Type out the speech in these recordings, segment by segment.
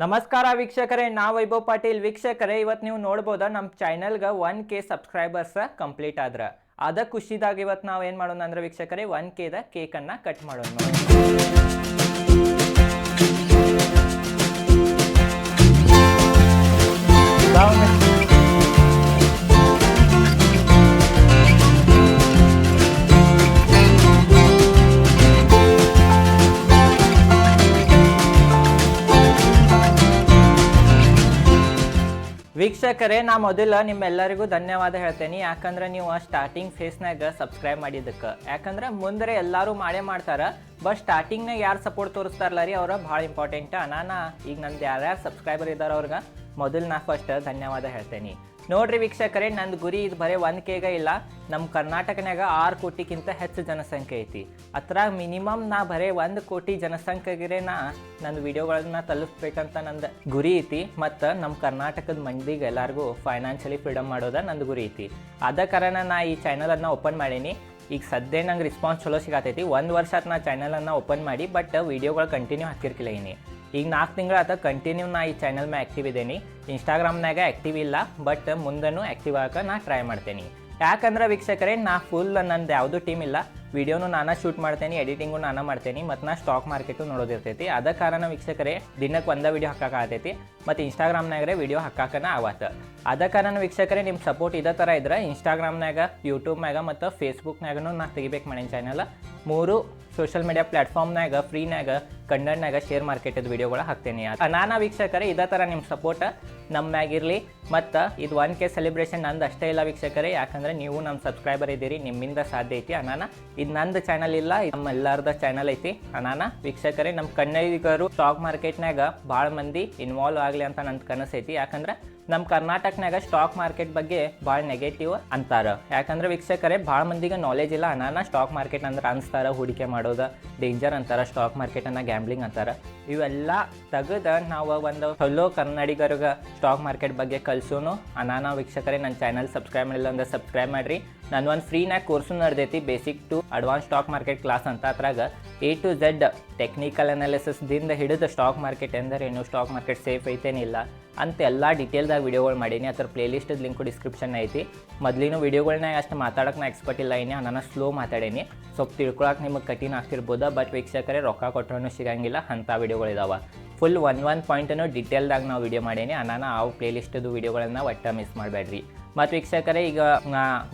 ನಮಸ್ಕಾರ ವೀಕ್ಷಕರೇ ನಾ ವೈಭವ್ ಪಾಟೀಲ್. ವೀಕ್ಷಕರೇ ಇವತ್ತು ನೀವು ನೋಡ್ಬೋದ ನಮ್ಮ ಚಾನಲ್ಗೆ ಒನ್ ಕೆ ಸಬ್ಸ್ಕ್ರೈಬರ್ಸ್ ಕಂಪ್ಲೀಟ್ ಆದ್ರ. ಅದ ಖುಷಿದಾಗ ಇವತ್ತು ನಾವು ಏನು ಮಾಡೋಣ ಅಂದ್ರೆ ವೀಕ್ಷಕರೇ ಒನ್ ಕೆದ ಕೇಕನ್ನು ಕಟ್ ಮಾಡೋಣ. ವೀಕ್ಷಕರೇ, ನಾ ಮೊದಲ ನಿಮ್ಮೆಲ್ಲರಿಗೂ ಧನ್ಯವಾದ ಹೇಳ್ತೇನೆ. ಯಾಕಂದ್ರೆ ನೀವು ಸ್ಟಾರ್ಟಿಂಗ್ ಫೇಸ್ನಾಗ ಸಬ್ಸ್ಕ್ರೈಬ್ ಮಾಡಿದ್ದಕ್ಕೆ. ಯಾಕಂದ್ರೆ ಮುಂದೆ ಎಲ್ಲರೂ ಮಾಡೇ ಮಾಡ್ತಾರೆ ಬಟ್ ಸ್ಟಾರ್ಟಿಂಗ್ನಾಗ ಯಾರು ಸಪೋರ್ಟ್ ತೋರಿಸ್ತಾರಲ್ಲ ರೀ ಅವ್ರ, ಭಾಳ ಇಂಪಾರ್ಟೆಂಟ್ ನಾನು ಈಗ ನಂದು ಯಾರ್ಯಾರು ಸಬ್ಸ್ಕ್ರೈಬರ್ ಇದ್ದಾರೆ ಅವ್ರಿಗೆ, ಮೊದಲು ನಾ ಫಸ್ಟ್ ಧನ್ಯವಾದ ಹೇಳ್ತೇನೆ. ನೋಡ್ರಿ ವೀಕ್ಷಕರೇ, ನಂದು ಗುರಿ ಇದು ಬರೀ ಒಂದು ಕೇಗ ಇಲ್ಲ. ನಮ್ಮ ಕರ್ನಾಟಕನಾಗ ಆರು ಕೋಟಿಗಿಂತ ಹೆಚ್ಚು ಜನಸಂಖ್ಯೆ ಐತಿ. ಅದ್ರಾಗ ಮಿನಿಮಮ್ ನಾ ಬರೀ ಒಂದು ಕೋಟಿ ಜನಸಂಖ್ಯೆಗೆ ನಾ ನನ್ನ ವಿಡಿಯೋಗಳನ್ನ ತಲುಪಿಸ್ಬೇಕಂತ ನಂದು ಗುರಿ ಐತಿ. ಮತ್ತು ನಮ್ಮ ಕರ್ನಾಟಕದ ಮಂದಿಗೆ ಎಲ್ಲರಿಗೂ ಫೈನಾನ್ಷಿಯಲಿ ಫ್ರೀಡಮ್ ಮಾಡೋದ ನಂದು ಗುರಿ ಐತಿ. ಅದ ಕಾರಣ ನಾ ಈ ಚಾನಲನ್ನು ಓಪನ್ ಮಾಡೀನಿ. ಈಗ ಸದ್ಯ ನಂಗೆ ರೆಸ್ಪಾನ್ಸ್ ಚಲೋ ಸಿಗತೈತಿ. ಒಂದು ವರ್ಷ ನಾ ಚಾನಲನ್ನು ಓಪನ್ ಮಾಡಿ ಬಟ್ ವಿಡಿಯೋಗಳು ಕಂಟಿನ್ಯೂ ಹಾಕಿರ್ಕಿಲ್ಲ ಇದೀನಿ ಈಗ ನಾಲ್ಕು ತಿಂಗಳ ಆತ ಕಂಟಿನ್ಯೂ ನಾ ಈ ಚಾನಲ್ ಮ್ಯಾಗ ಆ್ಯಕ್ಟಿವ್ ಇದ್ದೀನಿ ಇನ್ಸ್ಟಾಗ್ರಾಮ್ನಾಗ ಆ್ಯಕ್ಟಿವ್ ಇಲ್ಲ ಬಟ್ ಮುಂದೂ ಆ್ಯಕ್ಟಿವ್ ಆಗಕ್ಕೆ ನಾ ಟ್ರೈ ಮಾಡ್ತೇನೆ. ಯಾಕಂದ್ರೆ ವೀಕ್ಷಕರೇ, ನಾ ಫುಲ್ ನಂದು ಯಾವುದೂ ಟೀಮ್ ಇಲ್ಲ. ವಿಡಿಯೋನು ನಾನು ಶೂಟ್ ಮಾಡ್ತೇನೆ ಎಡಿಟಿಂಗು ನಾನು ಮಾಡ್ತೇನೆ, ಮತ್ತು ನಾ ಸ್ಟಾಕ್ ಮಾರ್ಕೆಟು ನೋಡೋದಿರ್ತೈತಿ. ಅದ ಕಾರಣ ವೀಕ್ಷಕರೇ ದಿನಕ್ಕೆ ಒಂದೇ ವಿಡಿಯೋ ಹಾಕಕ್ಕಾಗತೈತಿ ಮತ್ತು ಇನ್ಸ್ಟಾಗ್ರಾಮ್ನಾಗ್ರೆ ವಿಡಿಯೋ ಹಾಕಾಕನ ಆವತ್ತು ಅದ ಕಾರಣ ವೀಕ್ಷಕರೇ ನಿಮ್ಮ ಸಪೋರ್ಟ್ ಇದೇ ಥರ ಇದ್ರೆ ಇನ್ಸ್ಟಾಗ್ರಾಮ್ನಾಗ ಯೂಟ್ಯೂಬ್ನಾಗ ಮತ್ತು ಫೇಸ್ಬುಕ್ನಾಗೂ ನಾ ತೆಗಿಬೇಕು ಮಾಡೀನಿ ಚಾನಲ್ ಮೂರು ಸೋಷಿಯಲ್ ಮೀಡಿಯಾ ಪ್ಲಾಟ್ಫಾರ್ಮ್ನಾಗ ಫ್ರೀನಾಗ ಕನ್ನಡನಾಗ ಶೇರ್ ಮಾರ್ಕೆಟದ ವಿಡಿಯೋಗಳು ಹಾಕ್ತೇನೆ. ನಾನಾ ವೀಕ್ಷಕರೇ, ಇದೇ ಥರ ನಿಮ್ಮ ಸಪೋರ್ಟ್ ನಮ್ಮ ಮ್ಯಾಗಿರಲಿ ಮತ್ತು ಇದು ಒನ್ ಕೆ ಸೆಲೆಬ್ರೇಷನ್ ನಂದು ಅಷ್ಟೇ ಇಲ್ಲ ವೀಕ್ಷಕರೇ. ಯಾಕಂದ್ರೆ ನೀವು ನಮ್ಮ ಸಬ್ಸ್ಕ್ರೈಬರ್ ಇದ್ದೀರಿ, ನಿಮ್ಮಿಂದ ಸಾಧ್ಯ ಐತಿ ಅನಾನ ಇದು ನಂದು ಚಾನಲ್ ಇಲ್ಲ ನಮ್ಮ ಎಲ್ಲರದ ಚಾನಲ್ ಐತಿ ಅನಾನ ವೀಕ್ಷಕರೇ ನಮ್ಮ ಕನ್ನಡಿಗರು ಸ್ಟಾಕ್ ಮಾರ್ಕೆಟ್ನಾಗ ಭಾಳ ಮಂದಿ ಇನ್ವಾಲ್ವ್ ಆಗಲಿ ಅಂತ ನನ್ನ ಕನಸು ಐತಿ. ಯಾಕಂದ್ರೆ ನಮ್ಮ ಕರ್ನಾಟಕನಾಗ ಸ್ಟಾಕ್ ಮಾರ್ಕೆಟ್ ಬಗ್ಗೆ ಭಾಳ ನೆಗೆಟಿವ್ ಅಂತಾರ. ಯಾಕಂದ್ರೆ ವೀಕ್ಷಕರೇ, ಭಾಳ ಮಂದಿಗೆ ನಾಲೆಜ್ ಇಲ್ಲ ಅನಾನ ಸ್ಟಾಕ್ ಮಾರ್ಕೆಟ್ ಅಂದ್ರೆ ಅನ್ಸ್ತಾರ, ಹೂಡಿಕೆ ಮಾಡೋದು ಡೇಂಜರ್ ಅಂತಾರ ಸ್ಟಾಕ್ ಮಾರ್ಕೆಟ್ ಅನ್ನ ಗ್ಯಾಂಬ್ಲಿಂಗ್ ಅಂತಾರ. ಇವೆಲ್ಲ ತೆಗೆದ ನಾವು ಒಂದು ಹಲೋ ಕನ್ನಡಿಗರಿಗೆ ಸ್ಟಾಕ್ ಮಾರ್ಕೆಟ್ ಬಗ್ಗೆ ಕಲಿಸೋನು. ಅನಾನ ವೀಕ್ಷಕರೇ ನನ್ನ ಚಾನಲ್ ಸಬ್ಸ್ಕ್ರೈಬ್ ಮಾಡಿಲ್ಲ ಅಂದ್ರೆ ಸಬ್ಸ್ಕ್ರೈಬ್ ಮಾಡ್ರಿ. ನಾನು ಒಂದು ಫ್ರೀನಾಗ course ನಡೆದೈತಿ basic to advance stock market class ಅಂತ. ಅದ್ರಾಗ ಎ ಟು ಝೆಡ್ ಟೆಕ್ನಿಕಲ್ ಅನಾಲಿಸಿಸ್ದಿಂದ ಹಿಡಿದು ಸ್ಟಾಕ್ ಮಾರ್ಕೆಟ್ ಎಂದರೇನು ಸ್ಟಾಕ್ ಮಾರ್ಕೆಟ್ ಸೇಫ್ ಐತೇನಿಲ್ಲ ಅಂತ ಎಲ್ಲ ಡೀಟೇಲ್ದಾಗ ವಿಡಿಯೋಗಳು ಮಾಡೀನಿ. ಅದ್ರ ಪ್ಲೇಲಿಸ್ಟ್ ಲಿಂಕು ಡಿಸ್ಕ್ರಿಪ್ಷನ್ ಐತಿ. ಮೊದಲಿನ ವಿಡಿಯೋಗಳನ್ನ ಅಷ್ಟು ಮಾತಾಡೋಕೆ ನಾ ಎಕ್ಸ್ಪರ್ಟ್ ಇಲ್ಲ. ಏನೇ ನಾನು ಸ್ಲೋ ಮಾತಾಡೇನಿ. ಸ್ವಲ್ಪ ತಿಳ್ಕೊಳಕ್ಕೆ ನಿಮಗೆ ಕಠಿಣ ಆಗ್ತಿರ್ಬೋದು. ಬಟ್ ವೀಕ್ಷಕರೇ, ರೊಕ್ಕ ಕೊಟ್ಟರೂ ಸಿಗಂಗಿಲ್ಲ. ಅಂಥ ವಿಡಿಯೋಗಳಿದಾವೆ ಫುಲ್ ಒನ್ ಒನ್ ಪಾಯಿಂಟನ್ನು ಡೀಟೇಲ್ದಾಗ ನಾವು ವಿಡಿಯೋ ಮಾಡೀನಿ. ನಾನು ಆ ಪ್ಲೇಲಿಸ್ಟದು ವಿಡಿಯೋಗಳನ್ನ ಒಟ್ಟ ಮಿಸ್ ಮಾಡಬೇಡ್ರಿ ಮತ್ತು ವೀಕ್ಷಕರೇ, ಈಗ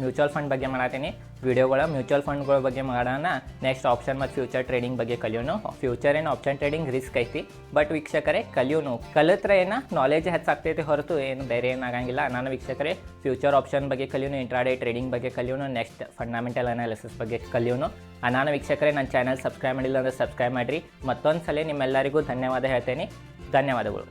ಮ್ಯೂಚುವಲ್ ಫಂಡ್ ಬಗ್ಗೆ ಮಾಡತ್ತೀನಿ ವಿಡಿಯೋಗಳ ಮ್ಯೂಚುವಲ್ ಫಂಡ್ಗಳ ಬಗ್ಗೆ ಮಾಡೋಣ. ನೆಕ್ಸ್ಟ್ ಆಪ್ಷನ್ ಮತ್ತು ಫ್ಯೂಚರ್ ಟ್ರೇಡಿಂಗ್ ಬಗ್ಗೆ ಕಲಿಯೋನು. ಫ್ಯೂಚರ್ ಏನು ಆಪ್ಷನ್ ಟ್ರೇಡಿಂಗ್ ರಿಸ್ಕ್ ಐತಿ. ಬಟ್ ವೀಕ್ಷಕರೇ, ಕಲಿಯೋನು. ಕಲಿತ್ರೆ ಏನ? ನಾಲೆಜ್ ಹೆಚ್ಚಾಗ್ತೈತಿ ಹೊರತು ಏನು ಬೇರೆ ಏನಾಗಂಗಿಲ್ಲ ನಾನು ವೀಕ್ಷಕರೇ ಫ್ಯೂಚರ್ ಆಪ್ಷನ್ ಬಗ್ಗೆ ಕಲಿಯೋನು ಇಂಟ್ರಾಡೇ ಟ್ರೇಡಿಂಗ್ ಬಗ್ಗೆ ಕಲಿಯೋನು ನೆಕ್ಸ್ಟ್ ಫಂಡಮೆಂಟಲ್ ಅನಾಲಿಸಿಸ್ ಬಗ್ಗೆ ಕಲಿಯೋನು. ನಾನು ವೀಕ್ಷಕರೇ, ನನ್ನ ಚಾನಲ್ ಸಬ್ಸ್ಕ್ರೈಬ್ ಮಾಡಿಲ್ಲ ಅಂದರೆ ಸಬ್ಸ್ಕ್ರೈಬ್ ಮಾಡಿರಿ. ಮತ್ತೊಂದು ಸಲ ನಿಮ್ಮೆಲ್ಲರಿಗೂ ಧನ್ಯವಾದ ಹೇಳ್ತೇನೆ. ಧನ್ಯವಾದಗಳು.